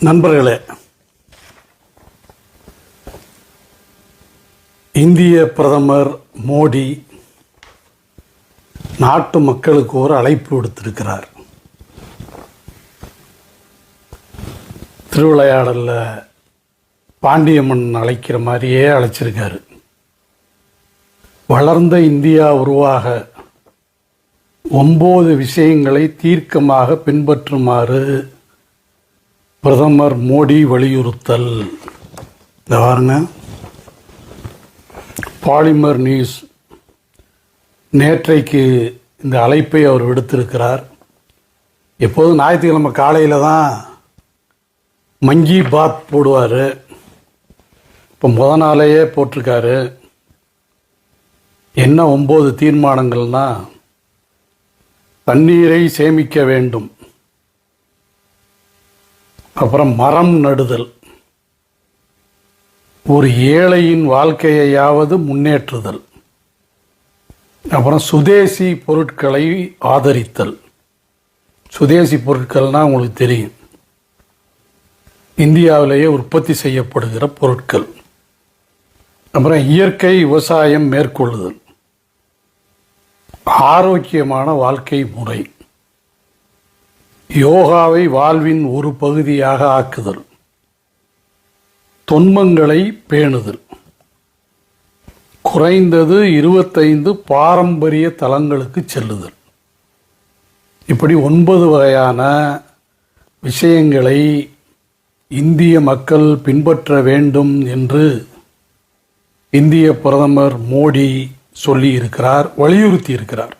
நண்பர்களே இந்திய பிரதமர் மோடி நாட்டு மக்களுக்கு ஒரு அழைப்பு விடுத்திருக்கிறார். திருவிளையாடலில் பாண்டியம்மன் அழைக்கிற மாதிரியே அழைச்சிருக்காரு. வளர்ந்த இந்தியா உருவாக ஒன்பது விஷயங்களை தீர்க்கமாக பின்பற்றுமாறு பிரதமர் மோடி வலியுறுத்தல். இந்த பாருங்க. பாலிமர் நியூஸ். நேற்றைக்கு இந்த அழைப்பை அவர் விடுத்திருக்கிறார். எப்போதும் ஞாயிற்றுக்கிழமை காலையில் தான் மங்கி பாத் போடுவார். இப்போ முத நாளையே போட்டிருக்காரு. என்ன ஒம்பது தீர்மானங்கள்னா தண்ணீரை சேமிக்க வேண்டும். அப்புறம் மரம் நடுதல். ஒரு ஏழையின் வாழ்க்கையையாவது முன்னேற்றுதல். அப்புறம் சுதேசி பொருட்களை ஆதரித்தல். சுதேசி பொருட்கள்னால் உங்களுக்கு தெரியும். இந்தியாவிலேயே உற்பத்தி செய்யப்படுகிற பொருட்கள். அப்புறம் இயற்கை விவசாயம் மேற்கொள்ளுதல். ஆரோக்கியமான வாழ்க்கை முறை. யோகாவை வாழ்வின் ஒரு பகுதியாக ஆக்குதல். தொன்மங்களை பேணுதல். குறைந்தது இருபத்தைந்து பாரம்பரிய தலங்களுக்கு செல்லுதல். இப்படி ஒன்பது வகையான விஷயங்களை இந்திய மக்கள் பின்பற்ற வேண்டும் என்று இந்திய பிரதமர் மோடி சொல்லியிருக்கிறார் வலியுறுத்தியிருக்கிறார். வலியுறுத்தி இருக்கிறார்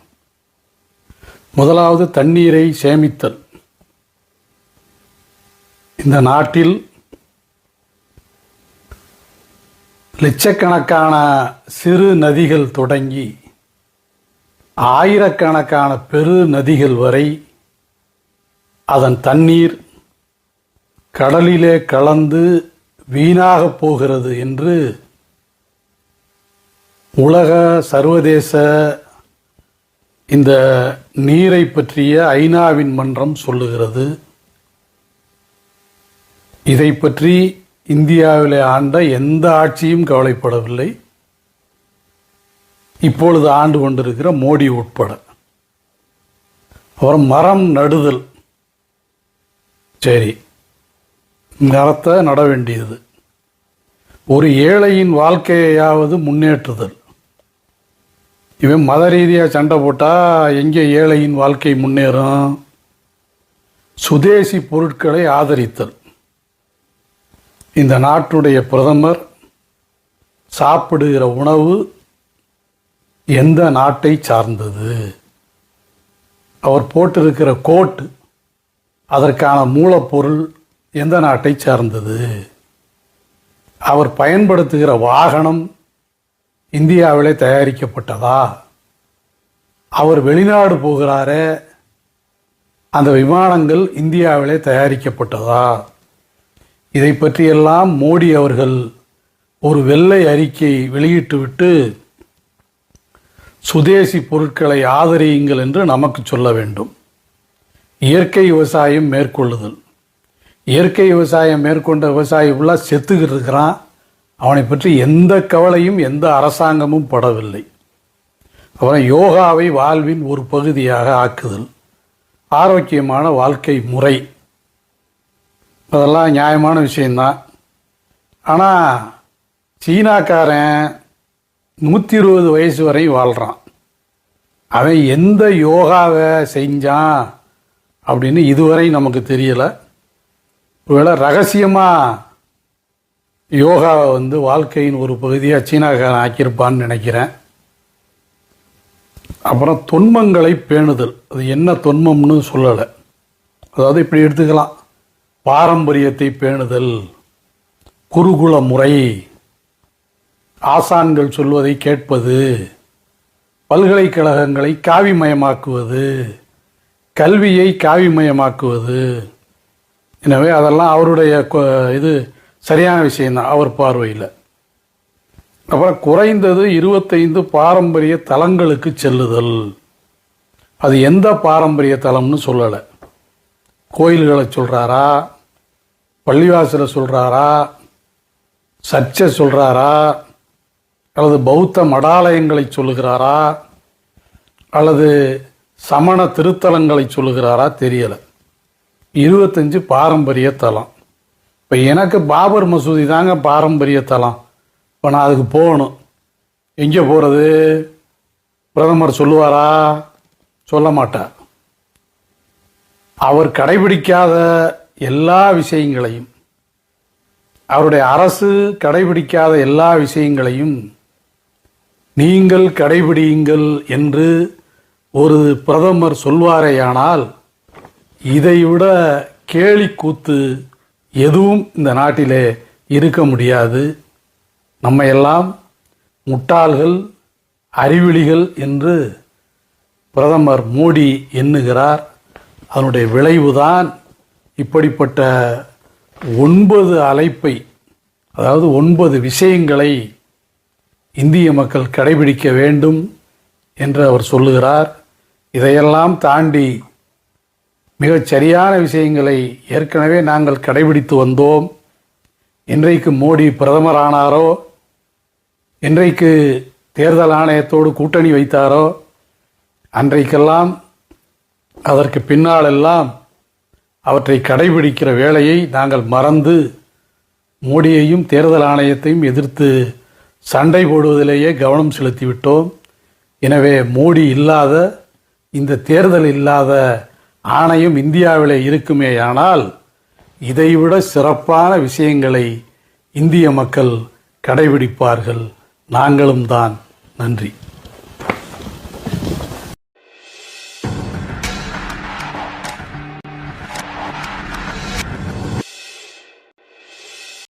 முதலாவது தண்ணீரை சேமித்தல். இந்த நாட்டில் லட்சக்கணக்கான சிறு நதிகள் தொடங்கி ஆயிரக்கணக்கான பெரு நதிகள் வரை அதன் தண்ணீர் கடலிலே கலந்து வீணாக போகிறது என்று உலக சர்வதேச இந்த நீரை பற்றிய ஐநாவின் மன்றம் சொல்லுகிறது. இதை பற்றி இந்தியாவில் ஆண்ட எந்த ஆட்சியும் கவலைப்படவில்லை. இப்பொழுது ஆண்டு கொண்டிருக்கிற மோடி உட்பட. அப்புறம் மரம் நடுதல். சரி மரத்தை நட வேண்டியது. ஒரு ஏழையின் வாழ்க்கையாவது முன்னேற்றுதல். இவன் மத ரீதியாக சண்டை போட்டால் எங்கே ஏழையின் வாழ்க்கை முன்னேறும்? சுதேசி பொருட்களை ஆதரித்தல். இந்த நாட்டுடைய பிரதமர் சாப்பிடுகிற உணவு எந்த நாட்டை சார்ந்தது? அவர் போட்டிருக்கிற கோட் அதற்கான மூலப்பொருள் எந்த நாட்டை சார்ந்தது? அவர் பயன்படுத்துகிற வாகனம் இந்தியாவிலே தயாரிக்கப்பட்டதா? அவர் வெளிநாடு போகிறாரே அந்த விமானங்கள் இந்தியாவிலே தயாரிக்கப்பட்டதா? இதை பற்றியெல்லாம் மோடி அவர்கள் ஒரு வெள்ளை அறிக்கை வெளியிட்டுவிட்டு சுதேசி பொருட்களை ஆதரியுங்கள் என்று நமக்கு சொல்ல வேண்டும். இயற்கை விவசாயம் மேற்கொள்ளுதல். இயற்கை விவசாயம் மேற்கொண்ட விவசாயி ஃபுல்லாக செத்துக்கிட்டு இருக்கிறான். அவனை பற்றி எந்த கவலையும் எந்த அரசாங்கமும் படவில்லை. அப்புறம் யோகாவை வாழ்வின் ஒரு பகுதியாக ஆக்குதல். ஆரோக்கியமான வாழ்க்கை முறை. அதெல்லாம் நியாயமான விஷயந்தான் ஆனால் சீனாக்காரன் நூற்றி இருபது வயசு வரை வாழ்கிறான் அவன் எந்த யோகாவை செஞ்சான் அப்படின்னு இதுவரை நமக்கு தெரியலை. ஒருவேளை ரகசியமாக யோகாவை வந்து வாழ்க்கையின் ஒரு பகுதியாக சீனாக்காரன் ஆக்கியிருப்பான்னு நினைக்கிறேன். அப்புறம் தொன்மங்களை பேணுதல். அது என்ன தொன்மம்னு சொல்லலை. அதாவது இப்படி எடுத்துக்கலாம். பாரம்பரியத்தை பேணுதல் குருகுல முறை. ஆசான்கள் சொல்வதை கேட்பது பல்கலைக்கழகங்களை காவிமயமாக்குவது கல்வியை காவிமயமாக்குவது. எனவே அதெல்லாம் அவருடைய கொ- இது சரியான விஷயம்தான் அவர் பார்வையில். அப்புறம் குறைந்தது இருபத்தைந்து பாரம்பரிய தலங்களுக்கு செல்லுதல். அது எந்த பாரம்பரிய தலம்னு சொல்லலை. கோயில்களை சொல்கிறாரா பள்ளிவாசலை சொல்கிறாரா சர்ச்சை சொல்கிறாரா அல்லது பௌத்த மடாலயங்களை சொல்லுகிறாரா? அல்லது சமண திருத்தலங்களை சொல்லுகிறாரா தெரியலை. இருபத்தஞ்சு பாரம்பரிய தலம். இப்போ எனக்கு பாபர் மசூதி தாங்க பாரம்பரிய தலம். இப்போ நான் அதுக்கு போகணும். எங்கே போகிறது பிரதமர் சொல்லுவாரா? சொல்ல மாட்டார். அவர் கடைபிடிக்காத எல்லா விஷயங்களையும் அவருடைய அரசு கடைபிடிக்காத எல்லா விஷயங்களையும் நீங்கள் கடைபிடியுங்கள் என்று ஒரு பிரதமர் சொல்வாரேயானால் இதைவிட கேலி கூத்து எதுவும் இந்த நாட்டிலே இருக்க முடியாது. நம்ம எல்லாம் முட்டாள்கள் அறிவிலிகள் என்று பிரதமர் மோடி எண்ணுகிறார். அதனுடைய விளைவுதான் இப்படிப்பட்ட ஒன்பது அழைப்பை அதாவது ஒன்பது விஷயங்களை இந்திய மக்கள் கடைபிடிக்க வேண்டும் என்று அவர் சொல்லுகிறார். இதையெல்லாம் தாண்டி மிகச் சரியான விஷயங்களை ஏற்கனவே நாங்கள் கடைபிடித்து வந்தோம். இன்றைக்கு மோடி பிரதமரானாரோ இன்றைக்கு தேர்தல் ஆணையத்தோடு கூட்டணி வைத்தாரோ அன்றைக்கெல்லாம் அதற்கு பின்னாலெல்லாம் அவற்றை கடைபிடிக்கிற வேலையை நாங்கள் மறந்து மோடியையும் தேர்தல் ஆணையத்தையும் எதிர்த்து சண்டை போடுவதிலேயே கவனம் செலுத்திவிட்டோம். எனவே மோடி இல்லாத இந்த தேர்தல் இல்லாத ஆணையம் இந்தியாவிலே இருக்குமேயானால் இதைவிட சிறப்பான விஷயங்களை இந்திய மக்கள் கடைபிடிப்பார்கள். நாங்களும் தான். நன்றி.